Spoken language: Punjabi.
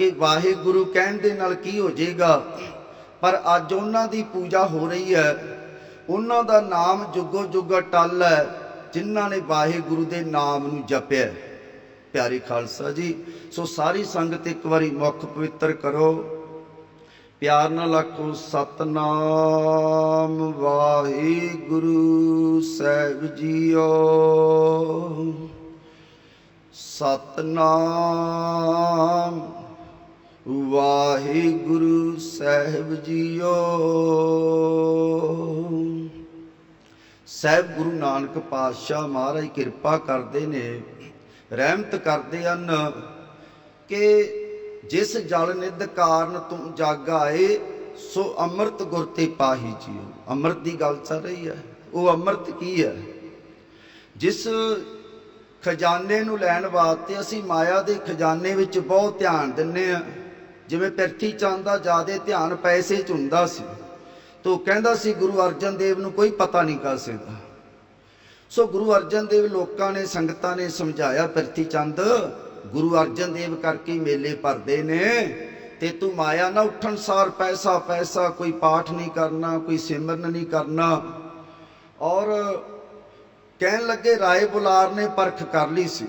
ਕਿ ਵਾਹਿਗੁਰੂ ਕਹਿਣ ਦੇ ਨਾਲ ਕੀ ਹੋ ਜਾਏਗਾ? ਪਰ ਅੱਜ ਉਹਨਾਂ ਦੀ ਪੂਜਾ ਹੋ ਰਹੀ ਹੈ। ਉਹਨਾਂ ਦਾ ਨਾਮ ਜੁਗੋ ਜੁਗ ਟੱਲ ਹੈ, ਜਿਨ੍ਹਾਂ ਨੇ ਵਾਹਿਗੁਰੂ ਦੇ ਨਾਮ ਨੂੰ ਜਪਿਆ ਹੈ। ਪਿਆਰੇ ਖਾਲਸਾ ਜੀ, ਸੋ ਸਾਰੀ ਸੰਗਤ ਇੱਕ ਵਾਰੀ ਮੁਖ ਪਵਿੱਤਰ ਕਰੋ। ਪਿਆਰ ਨਾਲ ਆਖੋ, ਸਤਨਾਮ ਵਾਹਿਗੁਰੂ ਸਾਹਿਬ ਜੀਓ। ਸਤਨਾਮ ਵਾਹਿਗੁਰੂ ਸਾਹਿਬ ਜੀਓ। ਸਾਹਿਬ ਗੁਰੂ ਨਾਨਕ ਪਾਤਸ਼ਾਹ ਮਹਾਰਾਜ ਕਿਰਪਾ ਕਰਦੇ ਨੇ, ਰਹਿਮਤ ਕਰਦੇ ਹਨ ਕਿ ਜਿਸ ਜਲ ਨਿਧ ਕਾਰਨ ਤੂੰ ਜਾਗ ਆਏ, ਸੋ ਅੰਮ੍ਰਿਤ ਗੁਰ ਤੇ ਪਾਹੀ ਜੀਓ। ਅੰਮ੍ਰਿਤ ਦੀ ਗੱਲ ਚੱਲ ਰਹੀ ਹੈ। ਉਹ ਅੰਮ੍ਰਿਤ ਕੀ ਹੈ? ਜਿਸ ਖਜ਼ਾਨੇ ਨੂੰ ਲੈਣ ਵਾਸਤੇ ਅਸੀਂ ਮਾਇਆ ਦੇ ਖਜ਼ਾਨੇ ਵਿੱਚ ਬਹੁਤ ਧਿਆਨ ਦਿੰਨੇ ਆ ਜਿਵੇਂ ਪਿਰਥੀ ਚੰਦ ਦਾ ਜ਼ਿਆਦਾ ਧਿਆਨ ਪੈਸੇ 'ਚ ਹੁੰਦਾ ਸੀ, ਤੋ ਕਹਿੰਦਾ ਸੀ ਗੁਰੂ ਅਰਜਨ ਦੇਵ ਨੂੰ ਕੋਈ ਪਤਾ ਨਹੀਂ ਕਰ ਸਕਦਾ। ਸੋ ਗੁਰੂ ਅਰਜਨ ਦੇਵ ਲੋਕਾਂ ਨੇ, ਸੰਗਤਾਂ ਨੇ ਸਮਝਾਇਆ, ਪਿਰਥੀ ਚੰਦ, ਗੁਰੂ ਅਰਜਨ ਦੇਵ ਕਰਕੇ ਮੇਲੇ ਭਰਦੇ ਨੇ, ਤੇ ਤੂੰ ਮਾਇਆ ਨਾ ਉੱਠਣ ਸਾਰ ਪੈਸਾ ਪੈਸਾ ਕੋਈ ਪਾਠ ਨਹੀਂ ਕਰਨਾ, ਕੋਈ ਸਿਮਰਨ ਨਹੀਂ ਕਰਨਾ। ਔਰ ਕਹਿਣ ਲੱਗੇ, ਰਾਏ ਬੁਲਾਰ ਨੇ ਪਰਖ ਕਰ ਲਈ ਸੀ।